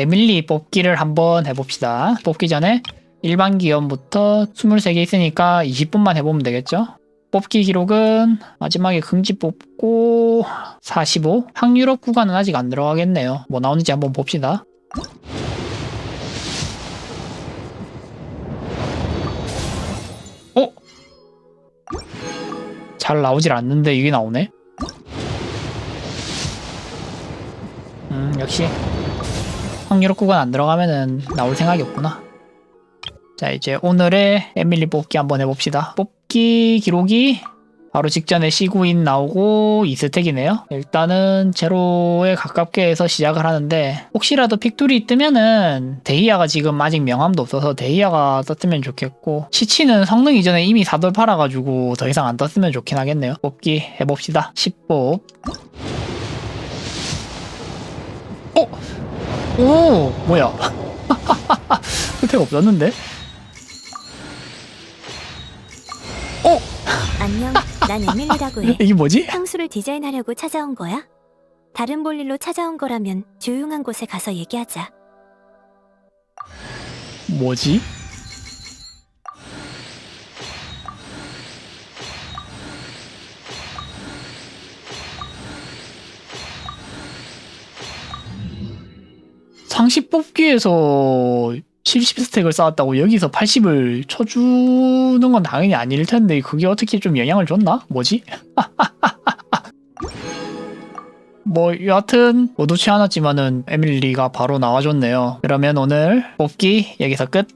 에밀리 뽑기를 한번 해봅시다. 뽑기 전에 일반 기염부터 23개 있으니까 20분만 해보면 되겠죠? 뽑기 기록은 마지막에 긍지 뽑고 45 항유럽 구간은 아직 안 들어가겠네요. 뭐 나오는지 한번 봅시다. 어? 잘 나오질 않는데 이게 나오네? 음 역시 확률 구간 안 들어가면은 나올 생각이 없구나. 자 이제 오늘의 에밀리 뽑기 한번 해봅시다. 뽑기 기록이 바로 직전에 시구인 나오고 2스택이네요. 일단은 제로에 가깝게 해서 시작을 하는데 혹시라도 픽툴이 뜨면은 데이아가 지금 아직 명함도 없어서 데이아가 떴으면 좋겠고 치치는 성능 이전에 이미 4돌 팔아가지고 더 이상 안 떴으면 좋긴 하겠네요. 뽑기 해봅시다. 10뽑 오 뭐야 혜택 없었는데? 안녕, 난 에밀리라고 해. 이게 뭐지? 향수를 디자인하려고 찾아온 거야? 다른 볼일로 찾아온 거라면 조용한 곳에 가서 얘기하자. 뭐지? 상시 뽑기에서 70스택을 쌓았다고 여기서 80을 쳐주는 건 당연히 아닐 텐데 그게 어떻게 좀 영향을 줬나? 뭐지? 뭐 여하튼 모두치 않았지만은 에밀리가 바로 나와줬네요. 그러면 오늘 뽑기 여기서 끝.